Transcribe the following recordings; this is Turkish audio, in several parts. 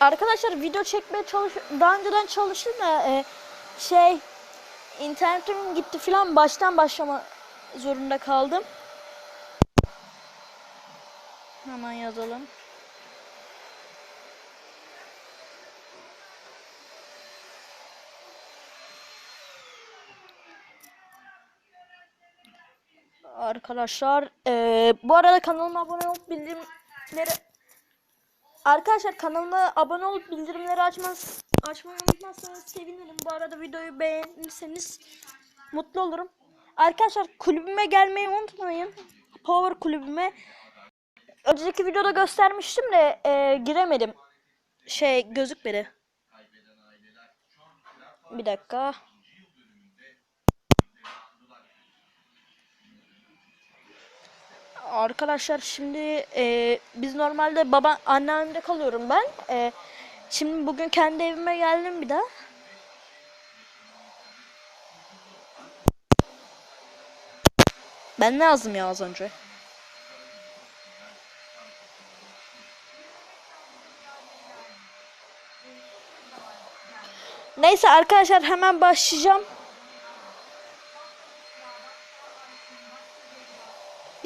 Arkadaşlar video çekmeye çalış daha önceden çalıştım da e, şey internetim gitti filan baştan başlama zorunda kaldım. Hemen yazalım. Arkadaşlar e, bu arada kanalıma abone olup bildirimleri Arkadaşlar kanalıma abone olup bildirimleri açmaz, açmayı unutmazsanız sevinirim. Bu arada videoyu beğenirseniz mutlu olurum. Arkadaşlar kulübüme gelmeyi unutmayın. Power kulübüme. Önceki videoda göstermiştim de e, giremedim. Şey gözükmedi. Bir dakika. Arkadaşlar şimdi e, biz normalde baba anneannemde kalıyorum ben. E, şimdi bugün kendi evime geldim bir daha. Ben ne yazdım ya az önce? Neyse arkadaşlar hemen başlayacağım.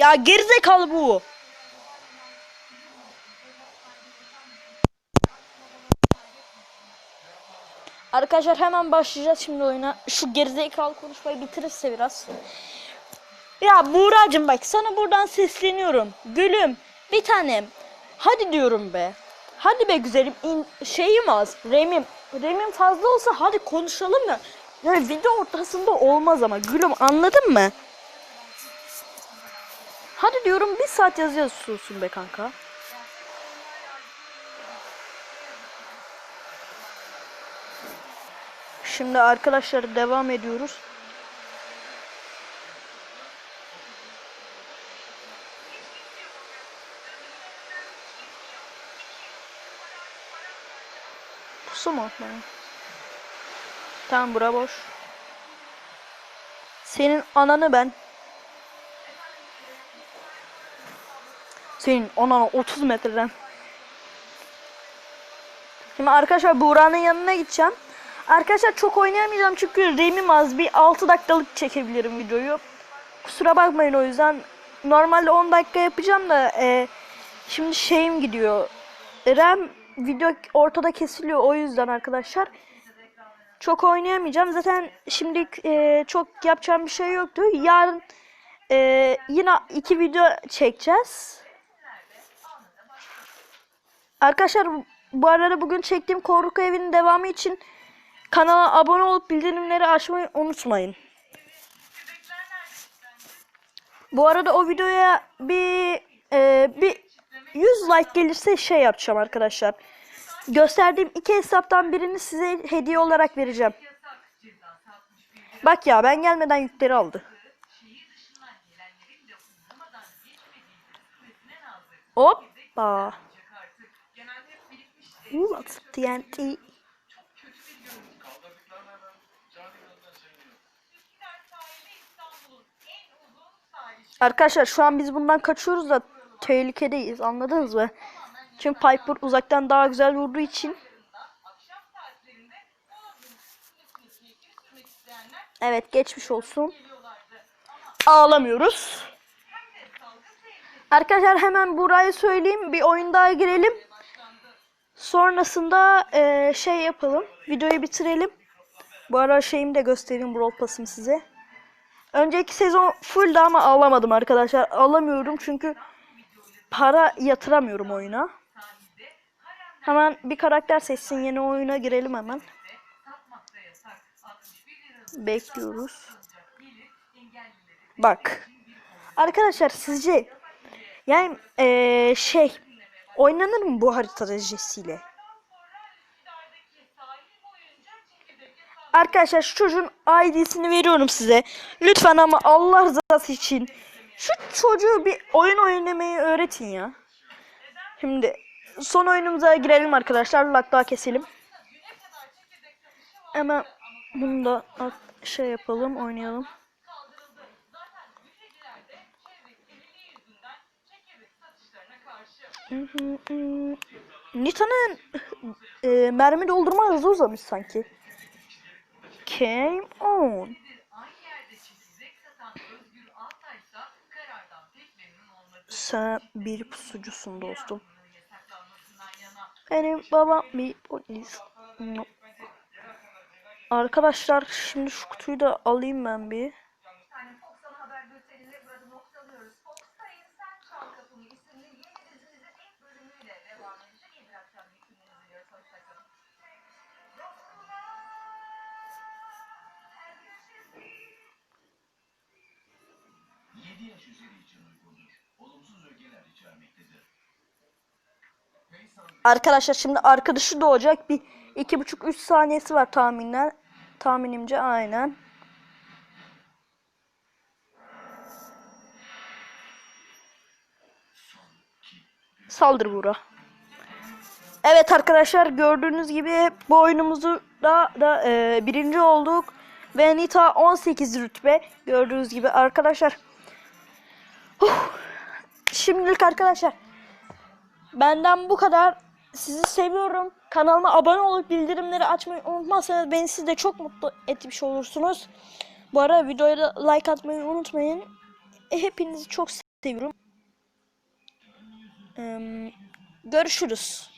Ya gerizekalı bu. Arkadaşlar hemen başlayacağız şimdi oyuna. Şu gerizekalı konuşmayı bitirirse biraz. Ya Buğra'cığım bak sana buradan sesleniyorum. Gülüm bir tanem. Hadi diyorum be. Hadi be güzelim. İn, şeyim az. Remim. Remim fazla olsa hadi konuşalım da. Ya video ortasında olmaz ama. Gülüm anladın mı? Hadi diyorum bir saat yazıyorsun be kanka. Şimdi arkadaşlar devam ediyoruz. Pusu mu atmaya? Tamam bura boş. Senin ananı ben. Senin ananı 30 metreden. Şimdi arkadaşlar Buğra'nın yanına gideceğim. Arkadaşlar çok oynayamayacağım çünkü RAM'im az. Bir 6 dakikalık çekebilirim videoyu. Kusura bakmayın o yüzden. Normalde 10 dakika yapacağım da e, şimdi şeyim gidiyor. RAM video ortada kesiliyor o yüzden arkadaşlar. Çok oynayamayacağım. Zaten şimdi e, çok yapacağım bir şey yoktu. Yarın e, yine iki video çekeceğiz. Arkadaşlar bu arada bugün çektiğim korku evinin devamı için kanala abone olup bildirimleri açmayı unutmayın. Bu arada o videoya bir e, bir 100 like gelirse şey yapacağım arkadaşlar. Gösterdiğim iki hesaptan birini size hediye olarak vereceğim. Bak ya ben gelmeden yükleri aldı. Hoppa. Of TNT. Arkadaşlar şu an biz bundan kaçıyoruz da tehlikedeyiz anladınız mı? Çünkü Piper uzaktan daha güzel vurduğu için. Evet geçmiş olsun. Ağlamıyoruz. Arkadaşlar hemen burayı söyleyeyim. Bir oyun daha girelim. Sonrasında eee, şey yapalım. Videoyu bitirelim. Bu ara şeyimi de göstereyim Brawl Pass'ımı size. Önceki sezon full ama alamadım arkadaşlar. Alamıyorum çünkü para yatıramıyorum oyuna. Hemen bir karakter seçsin yeni oyuna girelim hemen. Bekliyoruz. Bak. Arkadaşlar sizce yani eee, şey oynanır mı bu haritada Jesse ile? Arkadaşlar şu çocuğun ID'sini veriyorum size. Lütfen ama Allah rızası için şu çocuğu bir oyun oynamayı öğretin ya. Şimdi son oyunumuza girelim arkadaşlar. Lak daha keselim. Hemen bunu da şey yapalım, oynayalım. Nita'nın e, mermi doldurma hızı uzamış sanki. Came on. Sen bir pusucusun dostum. Benim babam bir polis. Arkadaşlar şimdi şu kutuyu da alayım ben bir. Arkadaşlar şimdi arkadaşı doğacak bir iki buçuk üç saniyesi var tahminler. Tahminimce aynen. Saldır Buğra. Evet arkadaşlar gördüğünüz gibi bu oyunumuzu da, da e, birinci olduk. Ve Nita 18 rütbe gördüğünüz gibi arkadaşlar. Huh. Şimdilik arkadaşlar Benden bu kadar. Sizi seviyorum. Kanalıma abone olup bildirimleri açmayı unutmazsanız beni siz de çok mutlu etmiş olursunuz. Bu arada videoya da like atmayı unutmayın. E, hepinizi çok seviyorum. Görüşürüz.